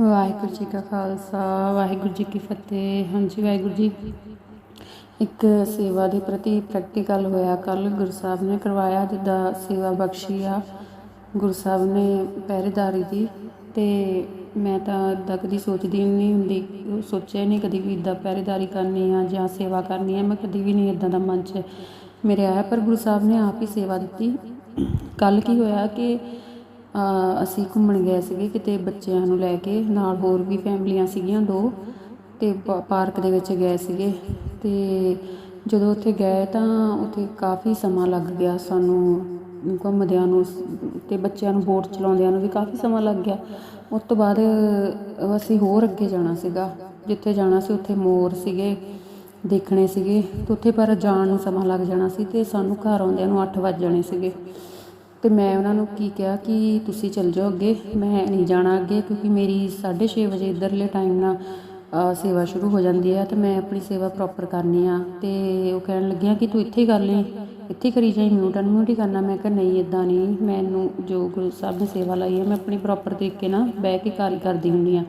ਵਾਹਿਗੁਰੂ ਜੀ ਕਾ ਖਾਲਸਾ, ਵਾਹਿਗੁਰੂ ਜੀ ਕੀ ਫਤਿਹ। ਹਾਂਜੀ ਵਾਹਿਗੁਰੂ ਜੀ, ਇੱਕ ਸੇਵਾ ਦੇ ਪ੍ਰਤੀ ਪ੍ਰੈਕਟੀਕਲ ਹੋਇਆ ਕੱਲ ਗੁਰੂ ਸਾਹਿਬ ਨੇ ਕਰਵਾਇਆ ਜਿੱਦਾਂ ਸੇਵਾ ਬਖਸ਼ੀ ਆ। ਗੁਰੂ ਸਾਹਿਬ ਨੇ ਪਹਿਰੇਦਾਰੀ ਦੀ ਤੇ ਮੈਂ ਤਾਂ ਇੱਦਾਂ ਕਦੀ ਸੋਚਦੀ ਨਹੀਂ ਹੁੰਦੀ, ਸੋਚਿਆ ਨਹੀਂ ਕਦੀ ਵੀ ਇੱਦਾਂ ਪਹਿਰੇਦਾਰੀ ਕਰਨੀ ਆ ਜਾਂ ਸੇਵਾ ਕਰਨੀ ਆ, ਮੈਂ ਕਦੀ ਵੀ ਨਹੀਂ ਇਦਾਂ ਦਾ ਮਨ 'ਚ ਮੇਰੇ ਆਇਆ, ਪਰ ਗੁਰੂ ਸਾਹਿਬ ਨੇ ਆਪ ਹੀ ਸੇਵਾ ਦਿੱਤੀ। ਕੱਲ ਕੀ ਹੋਇਆ ਕਿ ਅਸੀਂ ਘੁੰਮਣ ਗਏ ਸੀਗੇ ਕਿਤੇ ਬੱਚਿਆਂ ਨੂੰ ਲੈ ਕੇ, ਨਾਲ ਹੋਰ ਵੀ ਫੈਮਲੀਆਂ ਸੀਗੀਆਂ ਦੋ, ਤੇ ਪਾਰਕ ਦੇ ਵਿੱਚ ਗਏ ਸੀਗੇ। ਤੇ ਜਦੋਂ ਉੱਥੇ ਗਏ ਤਾਂ ਉੱਥੇ ਕਾਫੀ ਸਮਾਂ ਲੱਗ ਗਿਆ ਸਾਨੂੰ ਘੁੰਮਦਿਆਂ ਨੂੰ ਸ- ਤੇ ਬੱਚਿਆਂ ਨੂੰ ਬੋਟ ਚਲਾਉਂਦਿਆਂ ਨੂੰ ਵੀ ਕਾਫੀ ਸਮਾਂ ਲੱਗ ਗਿਆ। ਉਸ ਤੋਂ ਬਾਅਦ ਅਸੀਂ ਹੋਰ ਅੱਗੇ ਜਾਣਾ ਸੀਗਾ। ਜਿੱਥੇ ਜਾਣਾ ਸੀ ਉੱਥੇ ਮੋਰ ਸੀਗੇ, ਦੇਖਣੇ ਸੀਗੇ, ਤੇ ਉੱਥੇ ਪਰ ਜਾਣ ਨੂੰ ਸਮਾਂ ਲੱਗ ਜਾਣਾ ਸੀ ਤੇ ਸਾਨੂੰ ਘਰ ਆਉਂਦਿਆਂ ਨੂੰ 8 ਵੱਜ ਜਾਣੇ ਸੀਗੇ। ਤੇ ਮੈਂ ਉਹਨਾਂ ਨੂੰ ਕੀ ਕਿਹਾ ਕਿ ਤੁਸੀਂ ਚੱਲ ਜਾਓ ਅੱਗੇ, ਮੈਂ ਨਹੀਂ ਜਾਣਾ ਅੱਗੇ ਕਿਉਂਕਿ ਮੇਰੀ 6:30 ਵਜੇ ਇੱਧਰਲੇ ਟਾਈਮ ਨਾਲ ਸੇਵਾ ਸ਼ੁਰੂ ਹੋ ਜਾਂਦੀ ਹੈ ਤੇ ਮੈਂ ਆਪਣੀ ਸੇਵਾ ਪ੍ਰੋਪਰ ਕਰਨੀ ਆ ਤੇ ਉਹ ਕਹਿਣ ਲੱਗਿਆ ਕਿ ਤੂੰ ਇੱਥੇ ਹੀ ਕਰ ਲਈ, ਇੱਥੇ ਕਰੀ ਜਾਈ ਮਿਊਟ ਅਨਮਿਊਟ ਹੀ ਕਰਨਾ। ਮੈਂ ਕਿਹਾ ਨਹੀਂ ਇਦਾਂ ਨਹੀਂ, ਮੈਨੂੰ ਜੋ ਗੁਰੂ ਸਾਹਿਬ ਨੇ ਸੇਵਾ ਲਾਈ ਹੈ, ਮੈਂ ਆਪਣੀ ਪ੍ਰੋਪਰ ਤਰੀਕੇ ਨਾਲ ਬਹਿ ਕੇ ਕਾਰੀ ਕਰਦੀ ਹੁੰਦੀ ਆ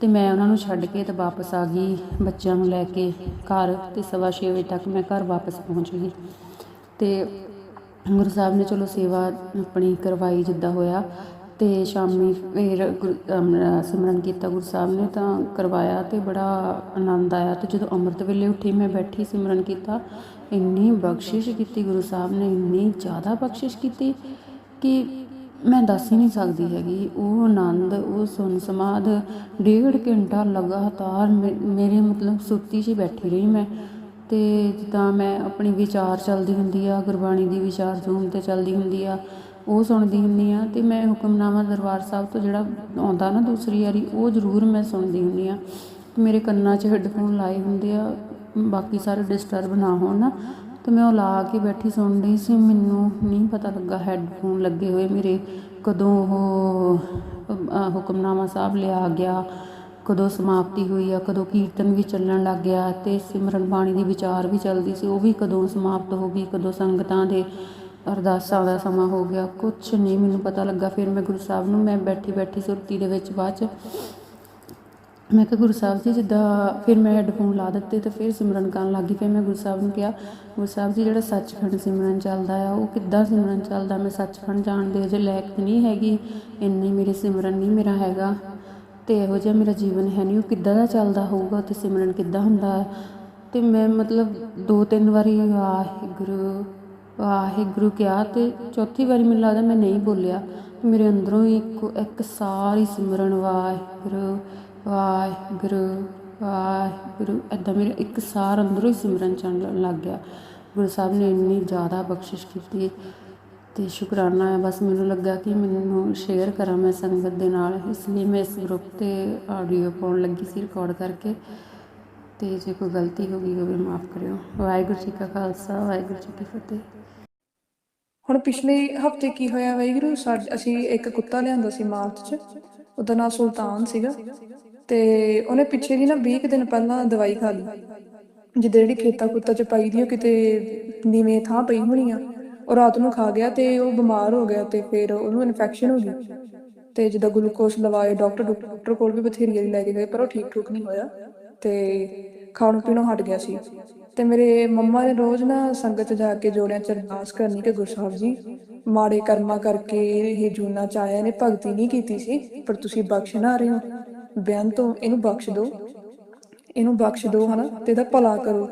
ਤੇ ਮੈਂ ਉਹਨਾਂ ਨੂੰ ਛੱਡ ਕੇ ਤੇ ਵਾਪਸ ਆ ਗਈ, ਬੱਚਿਆਂ ਨੂੰ ਲੈ ਕੇ ਘਰ ਤੇ ਸਵਾ ਛੇ ਵਜੇ ਤੱਕ ਮੈਂ ਘਰ ਵਾਪਸ ਪਹੁੰਚ ਗਈ। ਤੇ ਗੁਰੂ ਸਾਹਿਬ ਨੇ ਚਲੋ ਸੇਵਾ ਆਪਣੀ ਕਰਵਾਈ ਜਿੱਦਾਂ ਹੋਇਆ ਅਤੇ ਸ਼ਾਮੀ ਫਿਰ ਗੁਰ- ਸਿਮਰਨ ਕੀਤਾ ਗੁਰੂ ਸਾਹਿਬ ਨੇ ਤਾਂ ਕਰਵਾਇਆ ਅਤੇ ਬੜਾ ਆਨੰਦ ਆਇਆ ਅਤੇ ਜਦੋਂ ਅੰਮ੍ਰਿਤ ਵੇਲੇ ਉੱਠੀ ਮੈਂ ਬੈਠੀ ਸਿਮਰਨ ਕੀਤਾ, ਇੰਨੀ ਬਖਸ਼ਿਸ਼ ਕੀਤੀ ਗੁਰੂ ਸਾਹਿਬ ਨੇ, ਇੰਨੀ ਜ਼ਿਆਦਾ ਬਖਸ਼ਿਸ਼ ਕੀਤੀ ਕਿ ਮੈਂ ਦੱਸ ਹੀ ਨਹੀਂ ਸਕਦੀ ਹੈਗੀ। ਉਹ ਆਨੰਦ, ਉਹ ਸੁਨ ਸਮਾਦ ਡੇਢ ਘੰਟਾ ਲਗਾਤਾਰ ਮੇ- ਮੇਰੇ ਮਤਲਬ ਸੁੱਤੀ 'ਚ ਹੀ ਬੈਠੀ ਰਹੀ ਮੈਂ। ਅਤੇ ਜਿੱਦਾਂ ਮੈਂ ਆਪਣੀ ਵਿਚਾਰ ਚੱਲਦੀ ਹੁੰਦੀ ਆ, ਗੁਰਬਾਣੀ ਦੀ ਵਿਚਾਰ ਜ਼ੂਮ ਤੇ ਚੱਲਦੀ ਹੁੰਦੀ ਆ, ਉਹ ਸੁਣਦੀ ਹੁੰਦੀ ਹਾਂ ਅਤੇ ਮੈਂ ਹੁਕਮਨਾਮਾ ਦਰਬਾਰ ਸਾਹਿਬ ਤੋਂ ਜਿਹੜਾ ਆਉਂਦਾ ਨਾ ਦੂਸਰੀ ਵਾਰੀ, ਉਹ ਜ਼ਰੂਰ ਮੈਂ ਸੁਣਦੀ ਹੁੰਦੀ ਹਾਂ ਮੇਰੇ ਕੰਨਾਂ 'ਚ ਹੈੱਡਫੋਨ ਲਾਏ ਹੁੰਦੇ ਆ, ਬਾਕੀ ਸਾਰੇ ਡਿਸਟਰਬ ਨਾ ਹੋਣ ਅਤੇ ਮੈਂ ਉਹ ਲਾ ਕੇ ਬੈਠੀ ਸੁਣ ਰਹੀ ਸੀ, ਮੈਨੂੰ ਨਹੀਂ ਪਤਾ ਲੱਗਾ ਹੈੱਡਫੋਨ ਲੱਗੇ ਹੋਏ ਮੇਰੇ, ਕਦੋਂ ਉਹ ਹੁਕਮਨਾਮਾ ਸਾਹਿਬ ਲਿਆ ਗਿਆ ਕਦੋਂ ਸਮਾਪਤੀ ਹੋਈ ਆ, ਕਦੋਂ ਕੀਰਤਨ ਵੀ ਚੱਲਣ ਲੱਗ ਗਿਆ ਤੇ ਸਿਮਰਨ ਬਾਣੀ ਦੀ ਵਿਚਾਰ ਵੀ ਚੱਲਦੀ ਸੀ, ਉਹ ਵੀ ਕਦੋਂ ਸਮਾਪਤ ਹੋ ਗਈ, ਕਦੋਂ ਸੰਗਤਾਂ ਦੇ ਅਰਦਾਸਾਂ ਦਾ ਸਮਾਂ ਹੋ ਗਿਆ ਕੁਝ ਨਹੀਂ ਮੈਨੂੰ ਪਤਾ ਲੱਗਾ। ਫਿਰ ਮੈਂ ਗੁਰੂ ਸਾਹਿਬ ਨੂੰ, ਮੈਂ ਬੈਠੀ ਬੈਠੀ ਸੁਰਤੀ ਦੇ ਵਿੱਚ ਬਾਅਦ ਚ ਮੈਂ ਕਿਹਾ, ਗੁਰੂ ਸਾਹਿਬ ਜੀ, ਜਿੱਦਾਂ ਫਿਰ ਮੈਂ ਹੈੱਡਫੋਨ ਲਾ ਦਿੱਤੇ ਤੇ ਫਿਰ ਸਿਮਰਨ ਕਰਨ ਲੱਗੀ ਫਿਰ ਮੈਂ ਗੁਰੂ ਸਾਹਿਬ ਨੂੰ ਕਿਹਾ, ਗੁਰੂ ਸਾਹਿਬ ਜੀ, ਜਿਹੜਾ ਸੱਚਖੰਡ ਸਿਮਰਨ ਚੱਲਦਾ ਆ, ਉਹ ਕਿੱਦਾਂ ਸਿਮਰਨ ਚੱਲਦਾ? ਮੈਂ ਸੱਚਖੰਡ ਜਾਣ ਦੇ ਅਜੇ ਲਾਇਕ ਨਹੀਂ ਹੈਗੀ, ਇੰਨੀ ਮੇਰੇ ਸਿਮਰਨ ਨਹੀਂ ਮੇਰਾ ਹੈਗਾ। ਤੇ ਇਹੋ ਜਿਹਾ ਮੇਰਾ ਜੀਵਨ ਹੈ ਨਹੀਂ, ਉਹ ਕਿੱਦਾਂ ਦਾ ਚੱਲਦਾ ਹੋਊਗਾ ਤੇ ਸਿਮਰਨ ਕਿੱਦਾਂ ਹੁੰਦਾ ਹੈ? ਤੇ ਮੈਂ ਮਤਲਬ ਦੋ ਤਿੰਨ ਵਾਰੀ ਵਾਹਿਗੁਰੂ ਵਾਹਿਗੁਰੂ ਕਿਹਾ ਤੇ ਚੌਥੀ ਵਾਰੀ ਮੈਨੂੰ ਲੱਗਦਾ ਮੈਂ ਨਹੀਂ ਬੋਲਿਆ। ਮੇਰੇ ਅੰਦਰੋਂ ਹੀ ਇੱਕ ਇੱਕ ਸਾਰੀ ਸਿਮਰਨ, ਵਾਹਿਗੁਰੂ ਵਾਹਿਗੁਰੂ ਵਾਹਿਗੁਰੂ, ਏਦਾਂ ਮੇਰੇ ਇੱਕ ਸਾਰ ਅੰਦਰੋਂ ਹੀ ਸਿਮਰਨ ਚੱਲਣ ਲੱਗ ਗਿਆ। ਗੁਰੂ ਸਾਹਿਬ ਨੇ ਇੰਨੀ ਜ਼ਿਆਦਾ ਬਖਸ਼ਿਸ਼ ਕੀਤੀ। ਤੇ ਸ਼ੁਕਰਾਨਾ ਹੈ। ਬਸ ਮੈਨੂੰ ਲੱਗਾ ਕਿ ਮੈਨੂੰ ਸ਼ੇਅਰ ਕਰਾਂ ਮੈਂ ਸੰਗਤ ਦੇ ਨਾਲ। ਇਸ ਲਈ ਮੈਂ ਇਸ ਗਰੁੱਪ ਤੇ ਆਡੀਓ ਪਾਉਣ ਲੱਗੀ ਸੀ ਰਿਕਾਰਡ ਕਰਕੇ। ਤੇ ਜੇ ਕੋਈ ਗਲਤੀ ਹੋ ਗਈ ਹੋਵੇ ਮਾਫ ਕਰਿਓ। ਵਾਹਿਗੁਰੂ ਜੀ ਕਾ ਖਾਲਸਾ, ਵਾਹਿਗੁਰੂ ਜੀ ਕੀ ਫਤਿਹ। ਹੁਣ ਪਿਛਲੇ ਹਫ਼ਤੇ ਕੀ ਹੋਇਆ ਵਾਹਿਗੁਰੂ? ਸਾਡ- ਅਸੀਂ ਇੱਕ ਕੁੱਤਾ ਲਿਆਂਦਾ ਸੀ ਮਾਰਚ 'ਚ। ਉਹਦਾ ਨਾਮ ਸੁਲਤਾਨ ਸੀਗਾ। ਤੇ ਉਹਨੇ ਪਿੱਛੇ ਜੀ ਨਾ 20 ਕੁ ਦਿਨ ਪਹਿਲਾਂ ਦਵਾਈ ਖਾ ਲਈ। ਜਿੱਦਾਂ ਜਿਹੜੀ ਖੇਤਾ ਕੁੱਤਾ 'ਚ ਪਾਈ ਦੀ ਉਹ ਕਿਤੇ ਨੀਵੇਂ ਥਾਂ ਪਈ ਹੋਣੀ ਆ। ਉਹ ਰਾਤ ਨੂੰ ਖਾ ਗਿਆ ਤੇ ਉਹ ਬਿਮਾਰ ਹੋ ਗਿਆ ਤੇ ਫਿਰ ਉਹਨੂੰ ਇਨਫੈਕਸ਼ਨ ਹੋ ਗਈ। ਤੇ ਜਿੱਦਾਂ ਗਲੂਕੋਸ ਲਵਾਏ ਡਾਕਟਰ ਡਾਕਟਰ ਕੋਲ ਵੀ ਬਥੇਰੀ ਵਾਰੀ ਲੈ ਕੇ ਗਏ, ਪਰ ਉਹ ਠੀਕ ਠੁਕ ਨਹੀਂ ਹੋਇਆ ਤੇ ਖਾਣੋਂ ਪੀਣੋਂ ਹਟ ਗਿਆ ਸੀ। ਤੇ ਮੇਰੇ ਮੰਮਾ ਨੇ ਰੋਜ਼ ਨਾ ਸੰਗਤ ਜਾ ਕੇ ਜੋੜਿਆਂ ਚ ਅਰਦਾਸ ਕਰਨੀ ਕਿ ਗੁਰਸਾਹਿਬ ਜੀ, ਮਾੜੇ ਕਰਮਾਂ ਕਰਕੇ ਇਹ ਜੂਨਾ ਚ ਆਇਆ ਨੇ ਭਗਤੀ ਨਹੀਂ ਕੀਤੀ ਸੀ, ਪਰ ਤੁਸੀਂ ਬਖਸ਼ ਨਾ ਰਹੇ ਹੋ। ਬਿਆਨ ਤੋਂ ਇਹਨੂੰ ਬਖਸ਼ ਦਿਓ। ਇਹਨੂੰ ਬਖਸ਼ ਦਿਓ ਹਨਾ, ਤੇ ਇਹਦਾ ਭਲਾ ਕਰੋ।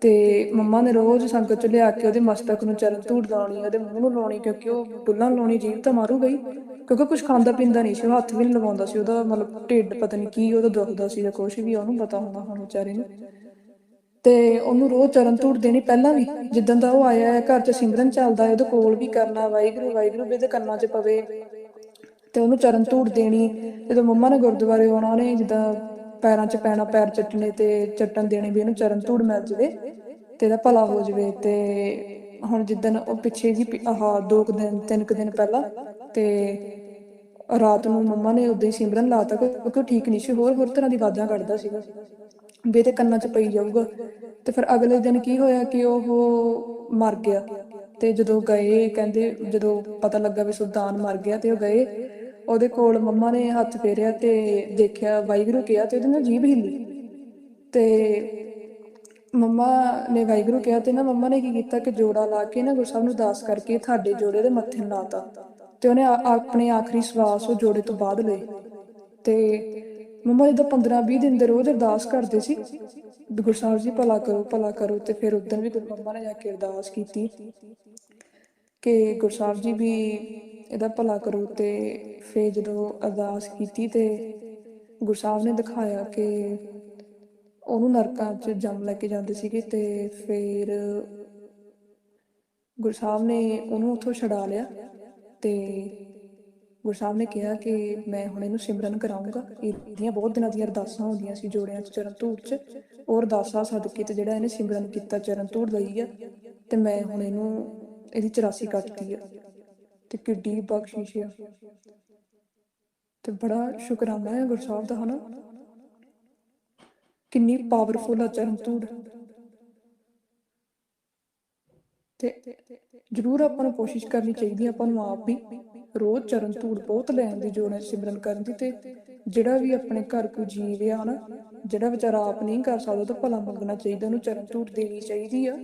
ਤੇ ਮੰਮਾ ਨੇ ਰੋਜ਼ ਸੰਗਤ ਚ ਲਿਆ ਕੇ ਉਹਦੇ ਮਸਤਕ ਨੂੰ ਚਰਨ ਧੂੜ ਲਾਉਣੀ, ਉਹਦੇ ਮੂੰਹ ਨੂੰ ਲਾਉਣੀ, ਕਿਉਂਕਿ ਉਹ ਬੁੱਲਾਂ ਲਾਉਣੀ ਜੀਵ ਤਾਂ ਮਾਰੂ ਗਈ। ਕਿਉਂਕਿ ਕੁਝ ਖਾਂਦਾ ਪੀਂਦਾ ਨਹੀਂ ਸੀ, ਉਹ ਹੱਥ ਵੀ ਨਹੀਂ ਲਗਾਉਂਦਾ ਸੀ, ਉਹਦਾ ਮਤਲਬ ਢਿੱਡ ਪਤਾ ਨਹੀਂ ਕੀ ਉਹਦਾ ਦੁਖਦਾ ਸੀ ਜਾਂ ਕੁਛ ਵੀ, ਉਹਨੂੰ ਪਤਾ ਹੁੰਦਾ ਹੁਣ ਵਿਚਾਰੇ ਨੂੰ। ਤੇ ਉਹਨੂੰ ਰੋਜ਼ ਚਰਨ ਧੂੜ ਦੇਣੀ ਪਹਿਲਾਂ ਵੀ, ਜਿੱਦਾਂ ਦਾ ਉਹ ਆਇਆ ਹੈ, ਘਰ 'ਚ ਸਿਮਰਨ ਚੱਲਦਾ ਹੈ, ਉਹਦੇ ਕੋਲ ਵੀ ਕਰਨਾ, ਵਾਹਿਗੁਰੂ ਵਾਹਿਗੁਰੂ ਵੀ ਇਹਦੇ ਕੰਨਾਂ 'ਚ ਪਵੇ। ਤੇ ਉਹਨੂੰ ਚਰਨ ਧੂੜ ਦੇਣੀ, ਜਦੋਂ ਮੰਮਾ ਨੇ ਗੁਰਦੁਆਰੇ ਆਉਣਾ ਉਹਨੇ ਜਿੱਦਾਂ ਪੈਰਾਂ 'ਚ ਪੈਣਾ, ਪੈਰ ਚੱਟਣੇ ਤੇ ਚੱਟਣ ਦੇਣੇ ਵੀ ਇਹਨੂੰ ਚਰਨ ਧੂੜ ਮਿਲ ਜਵੇ। ਤੇ ਇਹਦਾ ਭਲਾ ਹੋ ਜਵੇ ਤੇ ਹੁਣ ਜਿੱਦਣ ਉਹ ਪਿੱਛੇ ਜੀ ਆਹ ਦੋ ਕੁ ਦਿਨ ਤਿੰਨ ਕੁ ਦਿਨ ਪਹਿਲਾਂ ਤੇ ਰਾਤ ਨੂੰ ਮੰਮਾ ਨੇ ਉਦਾਂ ਹੀ ਸਿਮਰਨ ਲਾਤਾ ਕਿਉਂਕਿ ਉਹ ਠੀਕ ਨਹੀਂ ਸੀ ਹੋਰ ਹੋਰ ਤਰ੍ਹਾਂ ਦੀ ਆਵਾਜ਼ਾਂ ਕੱਢਦਾ ਸੀਗਾ। ਵੀ ਇਹਦੇ ਕੰਨਾਂ 'ਚ ਪਈ ਜਾਊਗਾ। ਤੇ ਫਿਰ ਅਗਲੇ ਦਿਨ ਕੀ ਹੋਇਆ ਕਿ ਉਹ ਮਰ ਗਿਆ। ਤੇ ਜਦੋਂ ਗਏ ਕਹਿੰਦੇ ਜਦੋਂ ਪਤਾ ਲੱਗਾ ਵੀ ਸੁਲਤਾਨ ਮਰ ਗਿਆ ਤੇ ਉਹ ਗਏ। ਉਹਦੇ ਕੋਲ ਮੰਮਾ ਨੇ ਹੱਥ ਫੇਰਿਆ ਤੇ ਦੇਖਿਆ ਵਾਹਿਗੁਰੂ ਕਿਹਾ ਤੇ ਉਹਦੇ ਨਾਲ ਜੀਭ ਹਿੱਲੀ। ਤੇ ਮੰਮਾ ਨੇ ਵਾਹਿਗੁਰੂ ਕਿਹਾ ਤੇ ਨਾ ਮੰਮਾ ਨੇ ਕੀ ਕੀਤਾ ਕਿ ਜੋੜਾ ਲਾ ਕੇ ਨਾ ਗੁਰੂ ਸਾਹਿਬ ਨੂੰ ਅਰਦਾਸ ਕਰਕੇ ਤੁਹਾਡੇ ਜੋੜੇ ਦੇ ਮੱਥੇ ਨੂੰ ਲਾਤਾ ਤੇ ਉਹਨੇ ਆਪਣੇ ਆਖਰੀ ਸਵਾਸ ਉਹ ਜੋੜੇ ਤੋਂ ਬਾਅਦ ਲਏ। ਤੇ ਮੰਮਾ ਜਦੋਂ 15 20 ਦਿਨ ਦੇ ਰੋਜ਼ ਅਰਦਾਸ ਕਰਦੇ ਸੀ ਵੀ ਗੁਰੂ ਸਾਹਿਬ ਜੀ ਭਲਾ ਕਰੋ ਭਲਾ ਕਰੋ ਤੇ ਫਿਰ ਉਦੋਂ ਵੀ ਗੁਰੂ ਮੰਮਾ ਨੇ ਜਾ ਕੇ ਅਰਦਾਸ ਕੀਤੀ ਕਿ ਗੁਰੂ ਸਾਹਿਬ ਜੀ ਵੀ ਇਹਦਾ ਭਲਾ ਕਰੋ ਤੇ ਫਿਰ ਜਦੋਂ ਅਰਦਾਸ ਕੀਤੀ ਤੇ ਗੁਰੂ ਸਾਹਿਬ ਨੇ ਦਿਖਾਇਆ ਕਿ ਉਹਨੂੰ ਨਰਕਾਂ 'ਚ ਜੰਮ ਲੈ ਕੇ ਜਾਂਦੇ ਸੀਗੇ ਤੇ ਫਿਰ ਗੁਰੂ ਸਾਹਿਬ ਨੇ ਉਹਨੂੰ ਉੱਥੋਂ ਛਡਾ ਲਿਆ ਤੇ ਗੁਰੂ ਸਾਹਿਬ ਨੇ ਕਿਹਾ ਕਿ ਮੈਂ ਹੁਣ ਇਹਨੂੰ ਸਿਮਰਨ ਕਰਾਉਂਗਾ ਇਹਦੀਆਂ ਬਹੁਤ ਦਿਨਾਂ ਦੀਆਂ ਅਰਦਾਸਾਂ ਹੁੰਦੀਆਂ ਸੀ ਜੋੜਿਆਂ 'ਚ, ਚਰਨ ਧੂੜ 'ਚ। ਉਹ ਅਰਦਾਸਾਂ ਸਦਕੇ ਤੇ ਜਿਹੜਾ ਇਹਨੇ ਸਿਮਰਨ ਕੀਤਾ, ਚਰਨ ਧੂੜ ਲਈ ਆ ਤੇ ਮੈਂ ਹੁਣ ਇਹਨੂੰ ਇਹਦੀ 84 ਕੱਟਤੀ ਆ। ਤੇ ਕਿੱਡੀ ਬਖਸ਼ਿਸ਼ ਆ। ਤੇ ਬੜਾ ਸ਼ੁਕਰਾਨਾ ਹੈ ਗੁਰੂ ਸਾਹਿਬ ਦਾ, ਹਨਾ? ਕਿੰਨੀ ਪਾਵਰਫੁਲ ਆ ਚਰਨ ਧੂੜ। ਤੇ ਜ਼ਰੂਰ ਆਪਾਂ ਨੂੰ ਕੋਸ਼ਿਸ਼ ਕਰਨੀ ਚਾਹੀਦੀ ਹੈ ਆਪਾਂ ਨੂੰ ਆਪ ਵੀ ਰੋਜ਼ ਚਰਨ ਧੂੜ ਬਹੁਤ ਲੈਣ ਦੀ ਜੋੜਾਂ 'ਚ ਸਿਮਰਨ ਕਰਨ ਦੀ ਤੇ ਜਿਹੜਾ ਵੀ ਆਪਣੇ ਘਰ ਕੋਈ ਜੀਵ ਆ ਹਨਾ ਜਿਹੜਾ ਵਿਚਾਰਾ ਆਪ ਨਹੀਂ ਕਰ ਸਕਦਾ ਤਾਂ ਭਲਾ ਮੰਗਣਾ ਚਾਹੀਦਾ, ਉਹਨੂੰ ਚਰਨ ਧੂੜ ਦੇਣੀ ਚਾਹੀਦੀ ਆ।